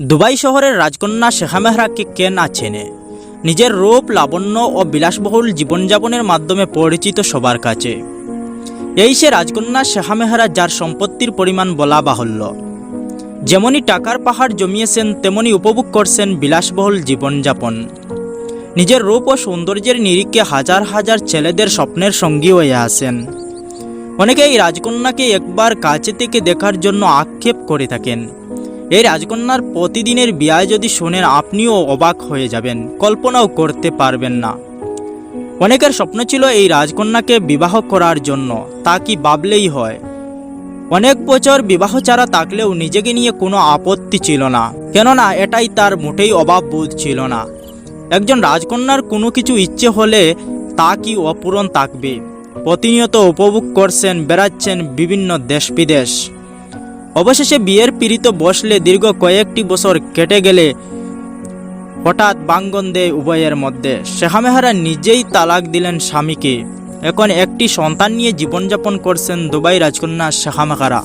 Dubai শহরের রাজকন্যা শেখা মেহরাকে কে না চেনে? নিজের রূপ, লাবণ্য ও বিলাসবহুল জীবনযাপনের মাধ্যমে পরিচিত সবার কাছে। এই সে রাজকন্যা শেখা মেহরা যার সম্পত্তির পরিমাণ বলা বাহুল্য। যেমনই টাকার পাহাড় জমিয়েছেন তেমনি উপভোগ করছেন বিলাসবহুল জীবনযাপন। নিজের রূপ ও সৌন্দর্যের নিরিখে হাজার হাজার ছেলেদের স্বপ্নের সঙ্গী হয়ে আছেন। অনেকে এই রাজকন্যাকে একবার কাছে থেকে দেখার জন্য আক্ষেপ করে থাকেন। এই রাজকন্যার প্রতিদিনের বিয়ায় যদি শোনেন, আপনিও অবাক হয়ে যাবেন। কল্পনাও করতে পারবেন না। অনেকের স্বপ্ন ছিল এই রাজকন্যাকে বিবাহ করার জন্য। তা কি ভাবলেই হয়? অনেক বছর বিবাহ ছাড়া থাকলেও নিজেকে নিয়ে কোনো আপত্তি ছিল না। কেননা, এটাই তার মোটেই অভাব বোধ ছিল না। একজন রাজকন্যার কোনো কিছু ইচ্ছে হলে তা কি অপূরণ থাকবে? প্রতিনিয়ত উপভোগ করছেন, বেড়াচ্ছেন বিভিন্ন দেশ বিদেশ অবশেষে বিয়ের পীড়িত বসলে দীর্ঘ কয়েকটি বছর কেটে গেলে হঠাৎ বাঙ্গন দেয় উভয়ের মধ্যে। শেখামেহারা নিজেই তালাক দিলেন স্বামীকে। এখন একটি সন্তান নিয়ে জীবনযাপন করছেন দুবাই রাজকন্যা শেখামেহারা।